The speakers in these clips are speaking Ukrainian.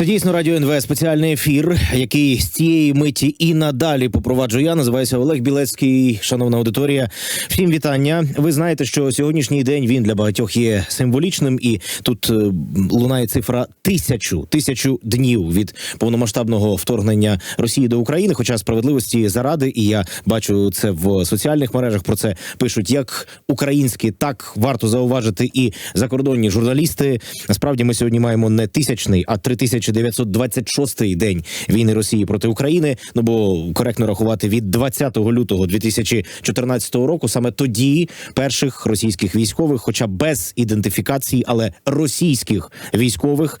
Це дійсно радіо НВ спеціальний ефір, який з цієї миті і надалі попроваджу я. Називаюся Олег Білецький. Шановна аудиторія. Всім вітання. Ви знаєте, що сьогоднішній день він для багатьох є символічним, і тут е, лунає цифра тисячу тисячу днів від повномасштабного вторгнення Росії до України. Хоча справедливості заради, і я бачу це в соціальних мережах. Про це пишуть як українські, так варто зауважити і закордонні журналісти. Насправді ми сьогодні маємо не тисячний, а 3926 день війни Росії проти України. Ну бо коректно рахувати від 20 лютого 2014 року. Саме тоді перших російських військових, хоча без ідентифікації, але російських військових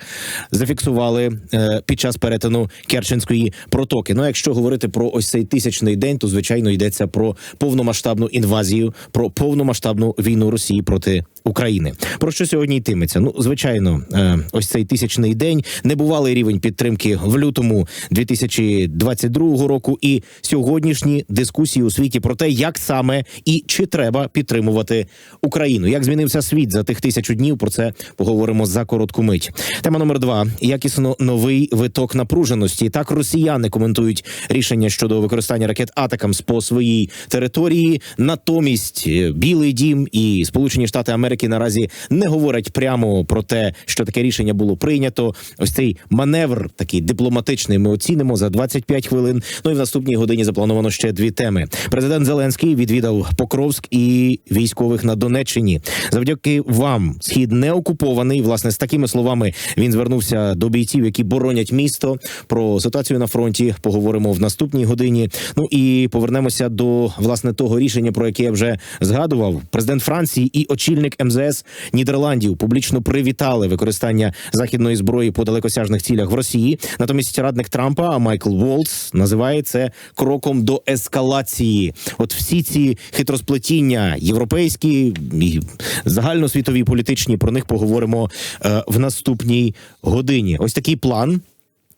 зафіксували е, під час перетину Керченської протоки. Ну, якщо говорити про ось цей тисячний день, то звичайно йдеться про повномасштабну інвазію, про повномасштабну війну Росії проти України. Про що сьогодні йтиметься? Ну, звичайно, е, ось цей тисячний день небувалий рівень підтримки в лютому 2022 року, і сьогоднішні дискусії у світі про те, як саме і чи треба підтримувати Україну. Як змінився світ за тих тисячу днів? Про це поговоримо за коротку мить. Тема номер два: якісно новий виток напруженості. Так росіяни коментують рішення щодо використання ракет Атакамс по своїй території. Натомість е, Білий Дім і Сполучені Штати Америки наразі не говорять прямо про те, що таке рішення було прийнято. Ось цей маневр, такий дипломатичний, ми оцінимо за 25 хвилин. Ну і в наступній годині заплановано ще дві теми. Президент Зеленський відвідав Покровськ і військових на Донеччині. Завдяки вам схід не окупований. Власне, з такими словами він звернувся до бійців, які боронять місто. Про ситуацію на фронті поговоримо в наступній годині. Ну і повернемося до власне того рішення, про яке я вже згадував. Президент Франції і очільник МЗС Нідерландів публічно привітали використання західної зброї по далекосяжних цілях в Росії. Натомість радник Трампа Майкл Волц називає це кроком до ескалації. От всі ці хитросплетіння європейські і загальносвітові політичні про них поговоримо е, в наступній годині. Ось такий план.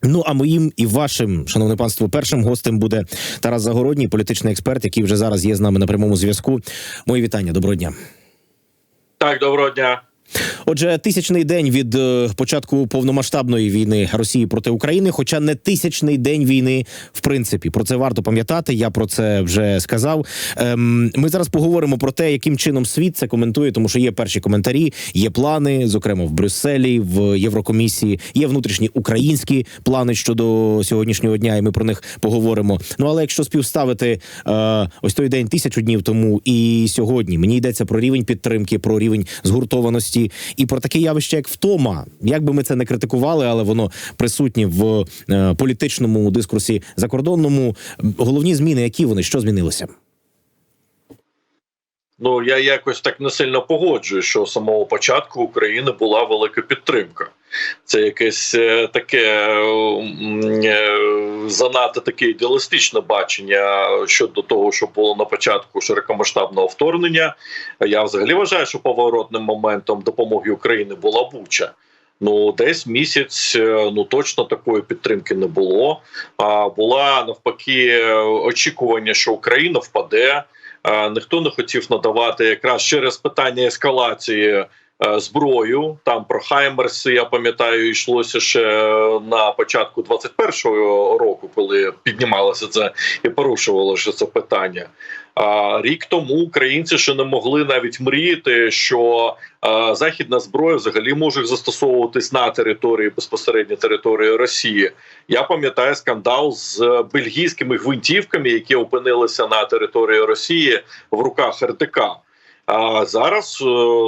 Ну а моїм і вашим, шановне панство, першим гостем буде Тарас Загородній, політичний експерт, який вже зараз є з нами на прямому зв'язку. Мої вітання, доброго дня. Так, доброго дня. Отже, тисячний день від е, початку повномасштабної війни Росії проти України, хоча не тисячний день війни, в принципі, про це варто пам'ятати. Я про це вже сказав. Ем, ми зараз поговоримо про те, яким чином світ це коментує, тому що є перші коментарі, є плани, зокрема в Брюсселі, в Єврокомісії, є внутрішні українські плани щодо сьогоднішнього дня, і ми про них поговоримо. Ну але якщо співставити е, ось той день тисячу днів тому і сьогодні, мені йдеться про рівень підтримки, про рівень згуртованості і про таке явище, як втома. Як би ми це не критикували, але воно присутнє в е, політичному дискурсі закордонному. Головні зміни, які вони що змінилося? Ну я якось так не сильно погоджую, що з самого початку України була велика підтримка. Це якесь е, таке е, занадто таке ідеалістичне бачення щодо того, що було на початку широкомасштабного вторгнення. Я взагалі вважаю, що поворотним моментом допомоги України була Буча. Ну, десь місяць е, ну точно такої підтримки не було. А була навпаки очікування, що Україна впаде. Ніхто не хотів надавати якраз через питання ескалації Е, зброю. Там про Хаймерси, я пам'ятаю, йшлося ще на початку 21-го року, коли піднімалося це і порушувалося це питання. Рік тому українці ще не могли навіть мріяти, що західна зброя взагалі може застосовуватись на території безпосередньо території Росії. Я пам'ятаю скандал з бельгійськими гвинтівками, які опинилися на території Росії в руках РДК. А зараз е,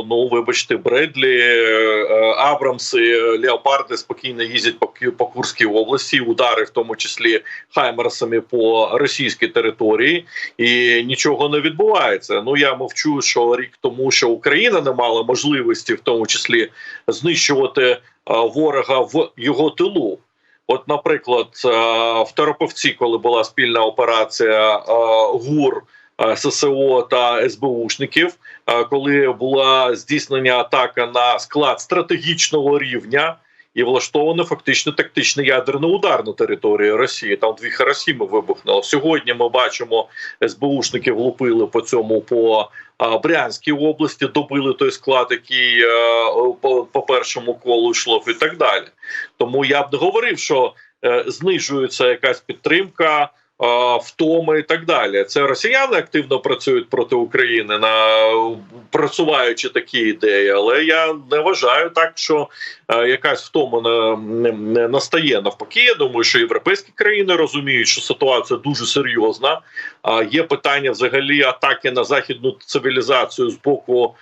ну вибачте, Бредлі, е, Абрамси, Леопарди спокійно їздять по по Курській області, удари, в тому числі Хаймерсами по російській території, і нічого не відбувається. Ну я мовчу, що рік тому, що Україна не мала можливості, в тому числі знищувати ворога в його тилу. От, наприклад, в Тероповці, коли була спільна операція ГУР. Е, ССО та СБУшників, е, коли була здійснення атака на склад стратегічного рівня. і влаштовано фактично тактичний ядерний удар на території Росії. Там дві Харасіми вибухнуло. Сьогодні ми бачимо, СБУшники влупили по цьому по Брянській області, добили той склад, який е, по, першому колу йшло, і так далі. Тому я б не говорив, що е, знижується якась підтримка. Втоми і так далі. Це росіяни активно працюють проти України на просуваючи такі ідеї, але я не вважаю так, що е, якась втома не, настає. Навпаки, я думаю, що європейські країни розуміють, що ситуація дуже серйозна. А є питання взагалі атаки на західну цивілізацію з боку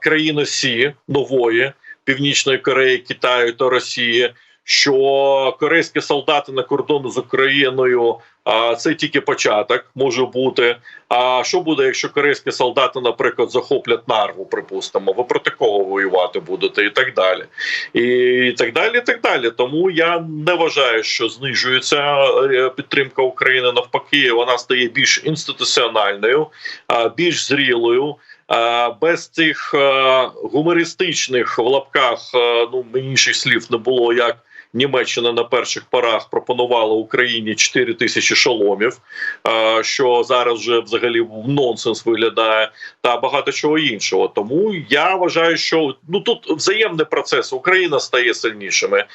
країн Осі нової Північної Кореї, Китаю та Росії. Що корейські солдати на кордону з Україною а це тільки початок може бути. А що буде, якщо корейські солдати, наприклад, захоплять нарву, припустимо, ви проти кого воювати будете, і так далі, і так далі. і так далі. Тому я не вважаю, що знижується е, підтримка України. Навпаки, вона стає більш інституціональною, більш зрілою. Без цих е, гумористичних в лапках е, ну мені інших слів не було як. Німеччина на перших порах пропонувала Україні 4 тисячі шоломів, е, що зараз вже взагалі нонсенс виглядає, та багато чого іншого. Тому я вважаю, що ну тут взаємний процес. Україна стає сильнішими е,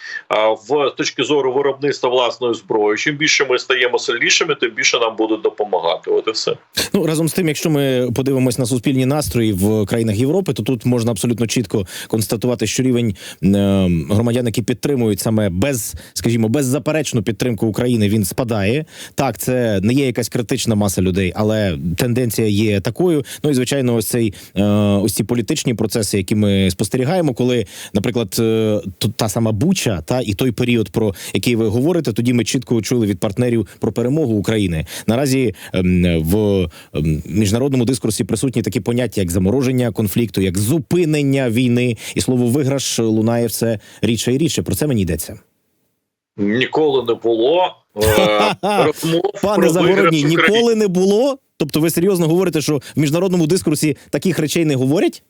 в точки зору виробництва власної зброї. Чим більше ми стаємо сильнішими, тим більше нам будуть допомагати. От і все. Ну разом з тим, якщо ми подивимось на суспільні настрої в країнах Європи, то тут можна абсолютно чітко констатувати, що рівень е, громадян, які підтримують саме без, скажімо, беззаперечну підтримку України, він спадає. Так, це не є якась критична маса людей, але тенденція є такою. Ну і звичайно, ось цей е, ось ці політичні процеси, які ми спостерігаємо, коли, наприклад, е, та сама Буча, та і той період, про який ви говорите, тоді ми чітко чули від партнерів про перемогу України. Наразі ем, в ем, міжнародному дискурсі присутні такі поняття, як замороження конфлікту, як зупинення війни, і слово виграш лунає все рідше і рідше. Про це мені йдеться. Ніколи не було е, розмов Пане Загородній, ніколи не було. Тобто, ви серйозно говорите, що в міжнародному дискурсі таких речей не говорять?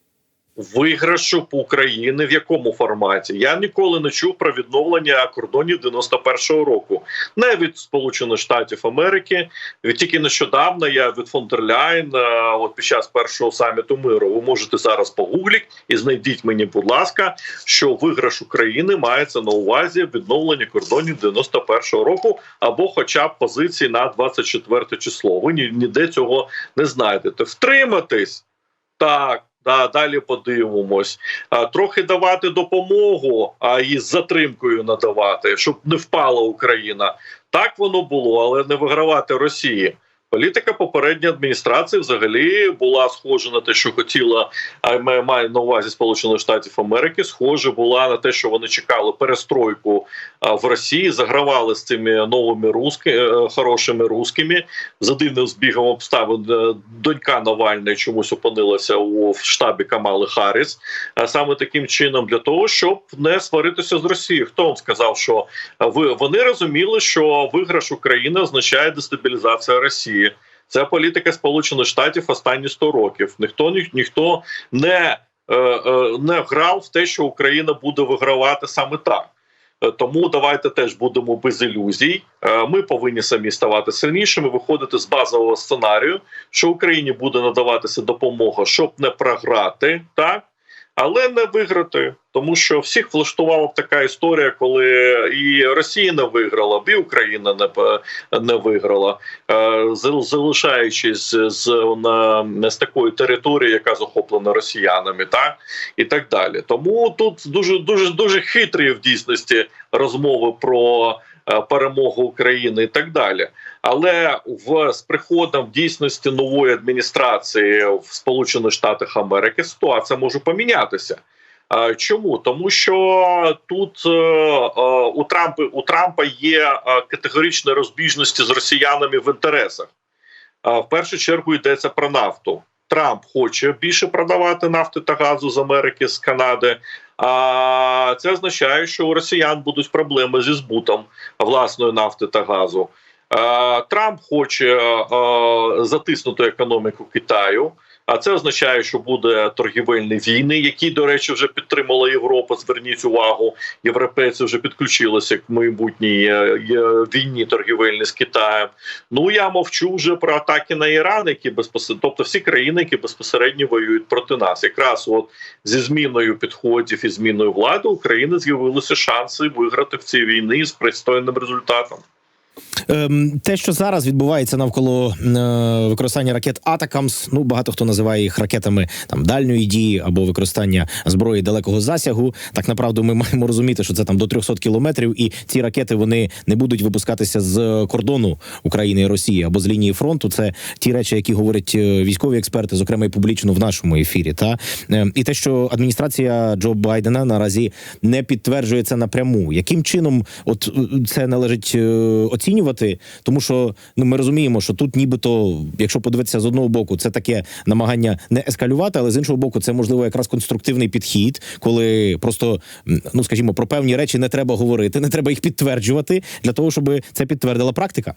Виграшу України в якому форматі? Я ніколи не чув про відновлення кордонів 91-го року, не від Сполучених Штатів Америки. Тільки нещодавно я від фон дер Ляйн, е, от під час першого саміту миру. Ви можете зараз погугліть і знайдіть мені, будь ласка, що виграш України мається на увазі відновлення кордонів 91-го року, або, хоча б позиції на 24 число. Ви ні- ніде цього не знайдете. Втриматись так. Да, далі подивимось. А, трохи давати допомогу, а і з затримкою надавати, щоб не впала Україна. Так воно було, але не вигравати Росії. Політика попередньої адміністрації взагалі була схожа на те, що хотіла маю на увазі Сполучених Штатів Америки. Схоже була на те, що вони чекали перестройку в Росії, загравали з цими новими руски, е, хорошими рускими. За дивним збігом обставин е, донька Навальної чомусь опинилася у штабі Камали Харріс. Саме таким чином для того, щоб не сваритися з Росією. Хто вам сказав, що ви вони розуміли, що виграш України означає дестабілізація Росії. Це політика Сполучених Штатів останні 100 років. Ніхто ні, ніхто не, е, е, не грав в те, що Україна буде вигравати саме так. Е, Тому давайте теж будемо без ілюзій. Ми повинні самі ставати сильнішими, виходити з базового сценарію, що Україні буде надаватися допомога, щоб не програти, так але не виграти, тому що всіх влаштувала така історія, коли і Росія не виграла, і Україна не не виграла, Е, залишаючись з на з такої території, яка захоплена росіянами, так і так далі. Тому тут дуже дуже дуже хитрі в дійсності розмови про перемогу України і так далі. Але в з приходом в дійсності нової адміністрації в Сполучених Штатах Америки ситуація може помінятися. Чому тому, що тут е, е, у Трампа у Трампа є е, категоричні розбіжності з росіянами в інтересах. В першу чергу йдеться про нафту. Трамп хоче більше продавати нафти та газу з Америки з Канади. А це означає, що у росіян будуть проблеми зі збутом власної нафти та газу. Е, Трамп хоче е, затиснути економіку Китаю. А це означає, що буде торгівельні війни, які, до речі, вже підтримала Європа. Зверніть увагу, європейці вже підключилися к майбутній е, е, війні торгівельній з Китаєм. Ну я мовчу вже про атаки на Іран, які безпосередньо, тобто всі країни, які безпосередньо воюють проти нас. Якраз от зі зміною підходів і зміною влади України з'явилися шанси виграти в цій війні з пристойним результатом. Ем, те, що зараз відбувається навколо е, використання ракет Атакамс, ну багато хто називає їх ракетами там дальньої дії або використання зброї далекого засягу. Так направду ми маємо розуміти, що це там до 300 кілометрів, і ці ракети вони не будуть випускатися з кордону України і Росії або з лінії фронту. Це ті речі, які говорять е, військові експерти, зокрема і публічно в нашому ефірі. Та Е, і те, що адміністрація Джо Байдена наразі не підтверджує це напряму. Яким чином от е, це належить е, оцінювати? Тому що ну ми розуміємо, що тут, нібито, якщо подивитися з одного боку, це таке намагання не ескалювати, але з іншого боку, це можливо якраз конструктивний підхід, коли просто ну скажімо, про певні речі не треба говорити, не треба їх підтверджувати для того, щоб це підтвердила практика.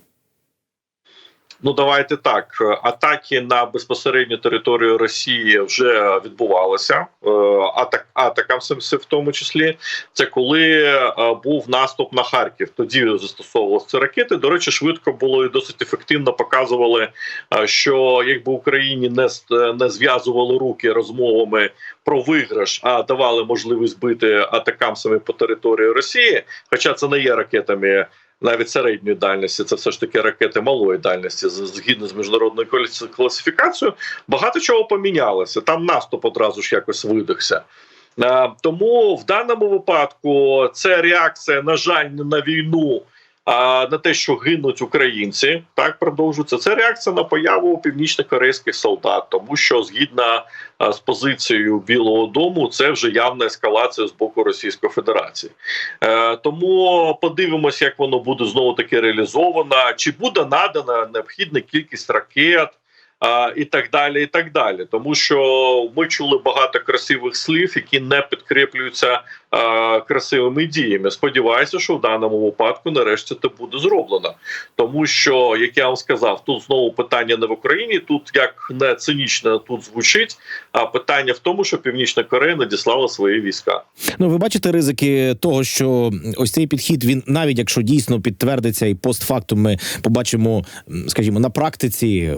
Ну давайте так. Атаки на безпосередню територію Росії вже відбувалися. Е, Атак атакам в тому числі. Це коли е, був наступ на Харків. Тоді застосовувалися ракети. До речі, швидко було і досить ефективно показували, е, що якби Україні не не зв'язували руки розмовами про виграш, а давали можливість бити атакамсами по території Росії. Хоча це не є ракетами навіть середньої дальності, це все ж таки ракети малої дальності, згідно з міжнародною клас- класифікацією. Багато чого помінялося. Там наступ одразу ж якось видихся. Е, Тому в даному випадку це реакція, на жаль, не на війну. А на те, що гинуть українці, так продовжується. Це реакція на появу північно-корейських солдат, тому що згідно а, з позицією Білого Дому, це вже явна ескалація з боку Російської Федерації. Е, тому подивимося, як воно буде знову таки реалізовано, чи буде надана необхідна кількість ракет. І так далі, і так далі, тому що ми чули багато красивих слів, які не підкріплюються красивими діями. Сподіваюся, що в даному випадку нарешті це буде зроблено, тому що як я вам сказав, тут знову питання не в Україні. Тут як не цинічно тут звучить, а питання в тому, що Північна Корея надіслала свої війська. Ну, ви бачите ризики того, що ось цей підхід він навіть якщо дійсно підтвердиться і постфактум ми побачимо, скажімо, на практиці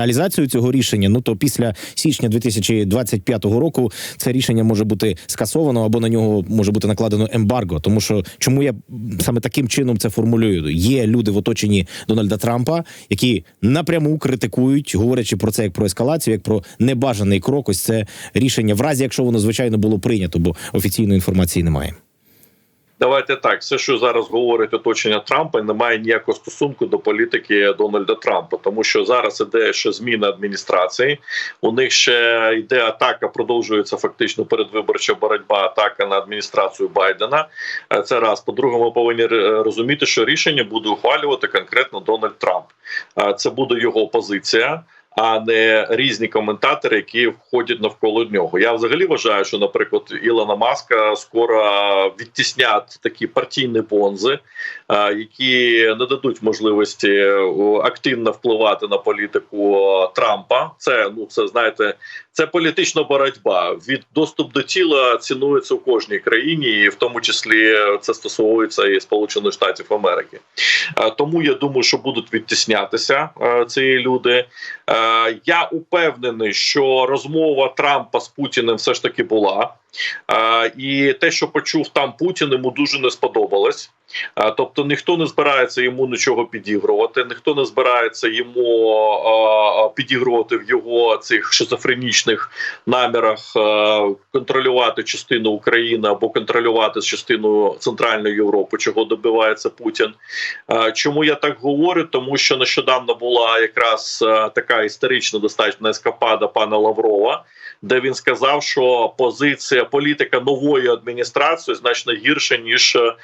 реалізацію цього рішення. Ну то після січня 2025 року це рішення може бути скасовано або на нього може бути накладено ембарго. Тому що чому я саме таким чином це формулюю? Є люди в оточенні Дональда Трампа, які напряму критикують, говорячи про це як про ескалацію, як про небажаний крок. Ось це рішення, в разі якщо воно звичайно було прийнято, бо офіційної інформації немає. Давайте так, все, що зараз говорить оточення Трампа, не має ніякого стосунку до політики Дональда Трампа, тому що зараз іде ще зміна адміністрації. У них ще йде атака, продовжується фактично передвиборча боротьба, атака на адміністрацію Байдена. Е, Це раз. По-друге, ми повинні е, розуміти, що рішення буде ухвалювати конкретно Дональд Трамп. Е, Це буде його позиція. А не різні коментатори, які входять навколо нього. Я взагалі вважаю, що, наприклад, Ілона Маска скоро відтіснять такі партійні бонзи, е, які не дадуть можливості е, активно впливати на політику Трампа. Це ну це знаєте, це політична боротьба. Від доступ до тіла цінується у кожній країні, і в тому числі це стосується і Сполучених Штатів Америки. Е, Тому я думаю, що будуть відтіснятися ці люди. Е, Я упевнений, що розмова Трампа з Путіним все ж таки була. Е, І те, що почув там Путін, йому дуже не сподобалось. Е, Тобто ніхто не збирається йому нічого підігрувати, ніхто не збирається йому е, підігрувати в його цих шизофренічних намірах е, контролювати частину України або контролювати частину Центральної Європи, чого добивається Путін. Е, Чому я так говорю? Тому що нещодавно була якраз е, така історична достатньо ескапада пана Лаврова, де він сказав, що позиція політика нової адміністрації значно гірша ніж е,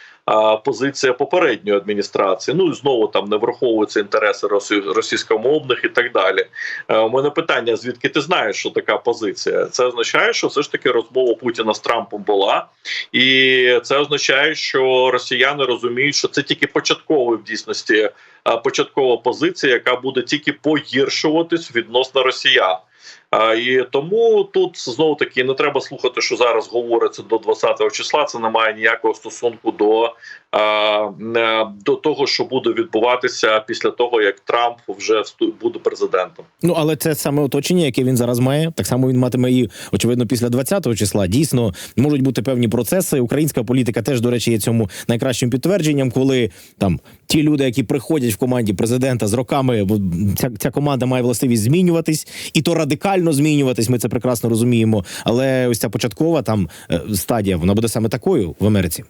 позиція попередньої адміністрації. Ну і знову там не враховуються інтереси росі- російськомовних і так далі. Е, У мене питання: звідки ти знаєш, що така позиція? Це означає, що все ж таки розмова Путіна з Трампом була, і це означає, що росіяни розуміють, що це тільки початковий в дійсності початкова позиція, яка буде тільки погіршуватись відносно росіян. І тому тут знову таки не треба слухати, що зараз говориться до 20-го числа. Це не має ніякого стосунку до, е, до того, що буде відбуватися після того, як Трамп вже буде президентом. Ну але це саме оточення, яке він зараз має. Так само він матиме і очевидно після 20-го числа. Дійсно можуть бути певні процеси. Українська політика теж, до речі, є цьому найкращим підтвердженням, коли там ті люди, які приходять в команді президента з роками, ця, ця команда має властивість змінюватись, і то радикально змінюватись. Ми це прекрасно розуміємо. Але ось ця початкова там е, стадія, вона буде саме такою в Америці.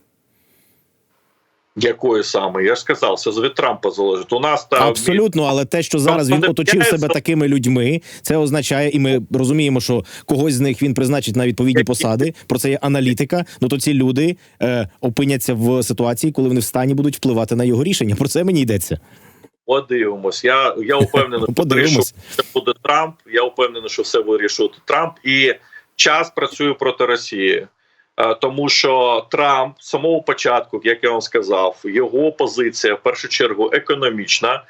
Якої саме я ж сказав, це від Трампа залежить. У нас та Абсолютно, але те, що зараз він оточив себе такими людьми, це означає, і ми розуміємо, що когось з них він призначить на відповідні посади. Про це є аналітика. Ну то ці люди е, опиняться в ситуації, коли вони в стані будуть впливати на його рішення. Про це мені йдеться. Подивимось. Я, я впевнений, що це буде Трамп. Я впевнений, що все вирішує Трамп, і час працює проти Росії. Е, Тому що Трамп з самого початку, як я вам сказав, його позиція в першу чергу економічна,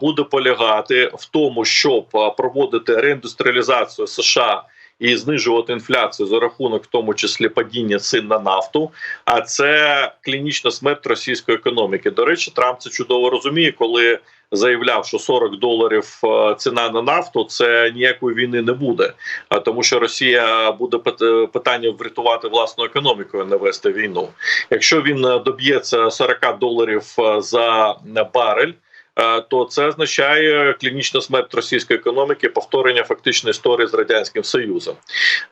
буде полягати в тому, щоб проводити реіндустріалізацію США і знижувати інфляцію за рахунок, в тому числі падіння цін на нафту. А це клінічна смерть російської економіки. До речі, Трамп це чудово розуміє, коли заявляв, що 40 доларів е, ціна на нафту це ніякої війни не буде. А тому, що Росія буде пит- питання врятувати власну економіку, а не вести війну. Якщо він е, доб'ється 40 доларів е, за барель. Е, То це означає клінічна смерть російської економіки, повторення фактично історії з радянським Союзом.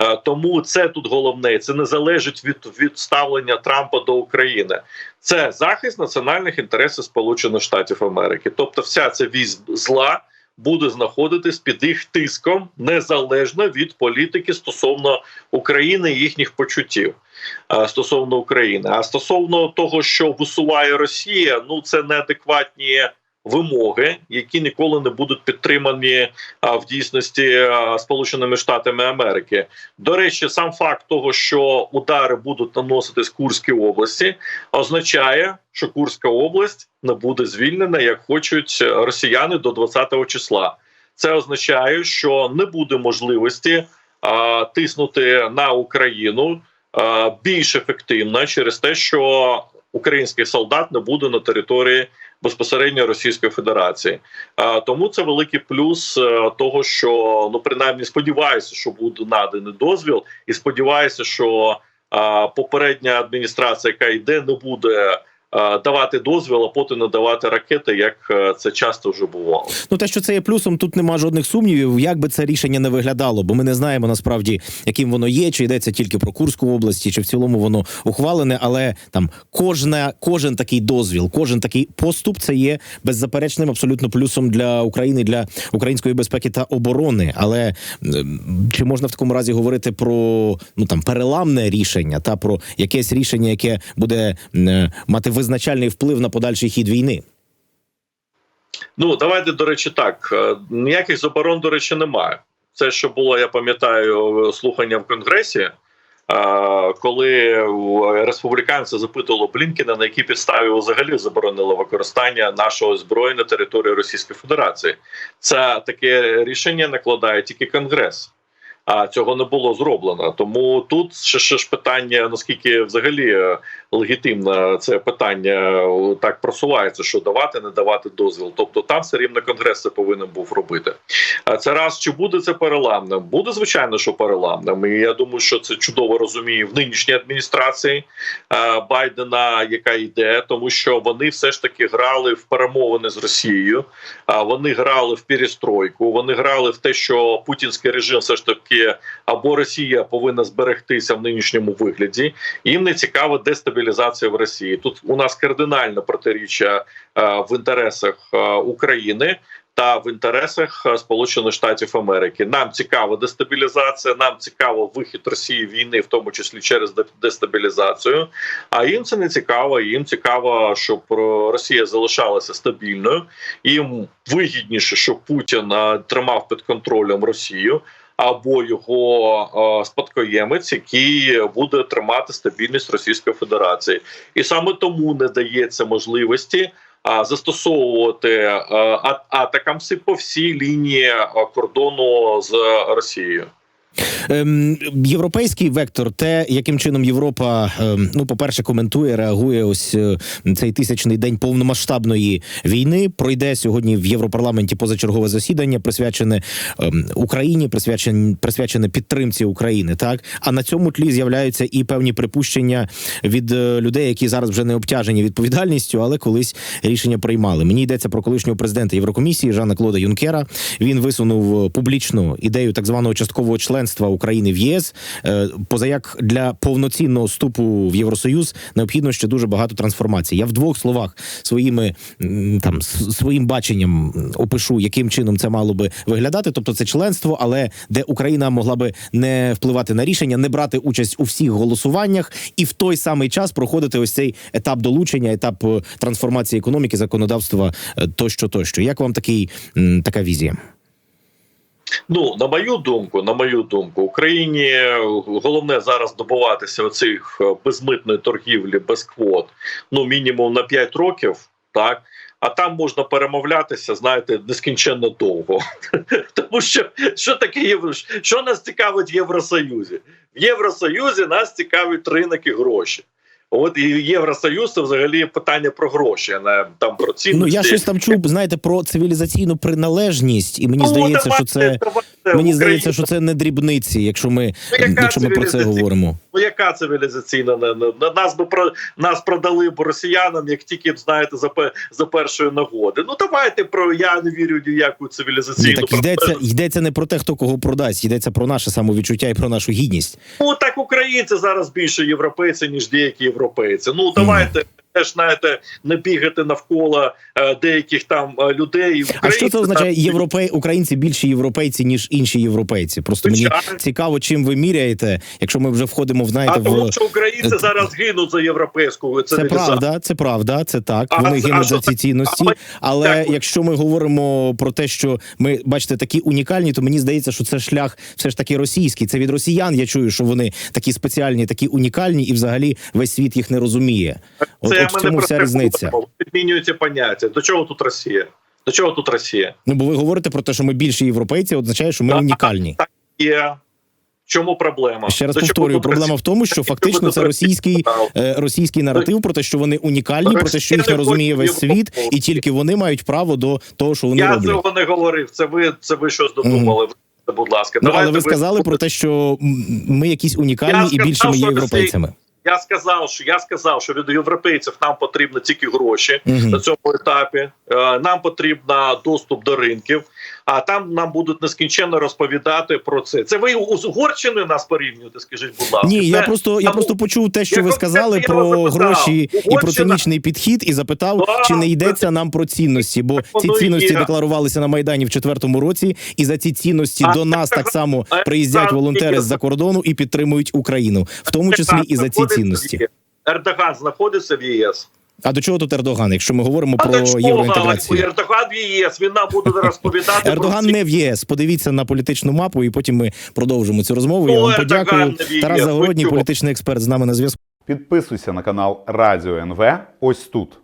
Е, Тому це тут головне. Це не залежить від, від ставлення Трампа до України. Це захист національних інтересів Сполучених Штатів Америки. Тобто, вся ця вісь зла буде знаходитись під їх тиском незалежно від політики стосовно України і їхніх почуттів е, стосовно України. А стосовно того, що висуває Росія, ну це неадекватні. Вимоги, які ніколи не будуть підтримані а, в дійсності а, Сполученими Штатами Америки. До речі, сам факт того, що удари будуть наноситись в Курській області, означає, що Курська область не буде звільнена, як хочуть росіяни до 20-го числа. Це означає, що не буде можливості а, тиснути на Україну а, більш ефективно через те, що український солдат не буде на території безпосередньо Російської Федерації. Тому це великий плюс е, того, що ну принаймні сподіваюся, що буде наданий дозвіл, і сподіваюся, що попередня адміністрація, яка йде, не буде. А, Давати дозвіл, а потім не давати ракети, як е, це часто вже бувало. Ну те, що це є плюсом, тут нема жодних сумнівів. Як би це рішення не виглядало, бо ми не знаємо насправді, яким воно є, чи йдеться тільки про Курську область, чи в цілому воно ухвалене. Але там кожна, кожен такий дозвіл, кожен такий поступ, це є беззаперечним абсолютно плюсом для України, для української безпеки та оборони. Але чи можна в такому разі говорити про ну там переламне рішення та про якесь рішення, яке буде м, мати визначальний вплив на подальший хід війни? Ну давайте до речі, так е, ніяких заборон, до речі, немає. Це що було, я пам'ятаю, слухання в конгресі. е, Коли республіканці запитували Блінкіна, на якій підставі взагалі заборонили використання нашого зброї на території Російської Федерації, це таке рішення накладає тільки Конгрес. А цього не було зроблено. Тому тут ще, ж питання: наскільки взагалі е, легітимно це питання е, так просувається, що давати, не давати дозвіл. Тобто там все рівно конгрес це повинен був робити. А це раз чи буде це переламним? Буде звичайно, що переламним. І я думаю, що це чудово розуміє в нинішній адміністрації е, Байдена, яка йде, тому що вони все ж таки грали в перемовини з Росією. Вони грали в перестройку. Вони грали в те, що путінський режим все ж таки або Росія повинна зберегтися в нинішньому вигляді. Їм не цікава дестабілізація в Росії. Тут у нас кардинальне протиріччя е, в інтересах е, України. Та в інтересах е, Сполучених Штатів Америки нам цікава дестабілізація, нам цікаво вихід Росії війни, в тому числі через дестабілізацію. А їм це не цікаво. Їм цікаво, щоб Росія залишалася стабільною. Їм вигідніше, щоб Путін тримав під контролем Росію. Або його е, спадкоємець, який буде тримати стабільність Російської Федерації, і саме тому не дається можливості застосовувати атакам а- атакамси по всій лінії е, кордону з Росією. Ем, європейський вектор, те, яким чином Європа, ем, ну, по-перше, коментує, реагує ось е, цей тисячний день повномасштабної війни. Пройде сьогодні в Європарламенті позачергове засідання, присвячене ем, Україні, присвячене, присвячене підтримці України. Так а на цьому тлі з'являються і певні припущення від е, людей, які зараз вже не обтяжені відповідальністю, але колись рішення приймали. Мені йдеться про колишнього президента Єврокомісії Жана Клода Юнкера. Він висунув е, публічну ідею так званого часткового членства України в ЄС. Е, Позаяк для повноцінного вступу в Євросоюз необхідно ще дуже багато трансформацій. Я в двох словах своїми там своїм баченням опишу, яким чином це мало би виглядати. Тобто, це членство, але де Україна могла би не впливати на рішення, не брати участь у всіх голосуваннях, і в той самий час проходити ось цей етап долучення, етап е, трансформації економіки, законодавства е, тощо, тощо. Як вам такий така візія? Ну, на мою думку, на мою думку, Україні головне зараз добуватися оцих е, безмитної торгівлі без квот, ну мінімум на 5 років, так. А там можна перемовлятися, знаєте, нескінченно довго. Тому що що таке євро? Що нас цікавить в Євросоюзі? В Євросоюзі нас цікавить ринок і гроші. От і Євросоюз це взагалі питання про гроші, а не там про Ну я щось там чув, знаєте, про цивілізаційну приналежність, і мені Ну, здається, що це давайте, мені здається, що це не дрібниці, якщо ми Ну, якщо ми про це говоримо. Ну, яка цивілізаційна на- нас би про нас продали б росіянам, як тільки знаєте за за першої нагоди. Ну давайте про я не вірю ні в яку Ні, цивілізаційну так йдеться, йдеться не про те, хто кого продасть, йдеться про наше самовідчуття і про нашу гідність. Ну так українці зараз більше європейці, ніж деякі європейці. Ну давайте. Теж знаєте, не бігати навколо е, деяких там е, людей. А що це означає? Європей українці більші європейці ніж інші європейці? Просто мені цікаво, чим ви міряєте, якщо ми вже входимо в знаєте А тому, в що українці е, зараз гинуть за європейську це цивілізацію. правда, це правда, це так. А Вони а гинуть за ці цінності. А Але так. якщо ми говоримо про те, що ми бачите такі унікальні, то мені здається, що це шлях все ж таки російський. Це від росіян. Я чую, що вони такі спеціальні, такі унікальні, і взагалі весь світ їх не розуміє. От, Це в цьому вся різниця. говоримо. Підмінюються поняття. До чого тут Росія? До чого тут Росія? Ну бо ви говорите про те, що ми більші європейці, означає, що ми Так. унікальні. Є. В чому проблема? Ще раз До повторюю, проблема в тому, що фактично це російський е, російський наратив про те, що вони унікальні, про те, що їх не розуміє весь світ, і тільки вони мають право до того, що вони Я роблять. цього не говорив. Це ви це ви щось додумали. Ви, Будь ласка, Ну, але ви сказали про те, що ми якісь унікальні Я і більше ми є європейцями. Я сказав, що я сказав, що від європейців нам потрібно тільки гроші угу. на цьому етапі. Е, Нам потрібна доступ до ринків, а там нам будуть нескінченно розповідати про це. Це ви з Угорщиною нас порівнюєте? Скажіть, будь ласка, Ні, я Це- просто я тому- просто почув те, що ви сказали про гроші і про Угорщина- цинічний підхід, і запитав, Так, чи не це- йдеться нам про цінності, бо воно ці цінності є. декларувалися на майдані в четвертому році, і за ці цінності А до нас так само а приїздять так, волонтери з-за кордону і підтримують Україну, в тому числі і за ці цінності. Ердоган знаходиться в ЄС. А до чого тут Ердоган? Якщо ми говоримо А про до чого? євроінтеграцію? Ердоган в ЄС. Він нам буде розповідати Ердоган про не в ЄС. Подивіться на політичну мапу, і потім ми продовжимо цю розмову. Я Ну, вам Ердоган подякую. Тарас Загородній, політичний експерт, з нами на зв'язку. Підписуйся на канал Радіо НВ ось тут.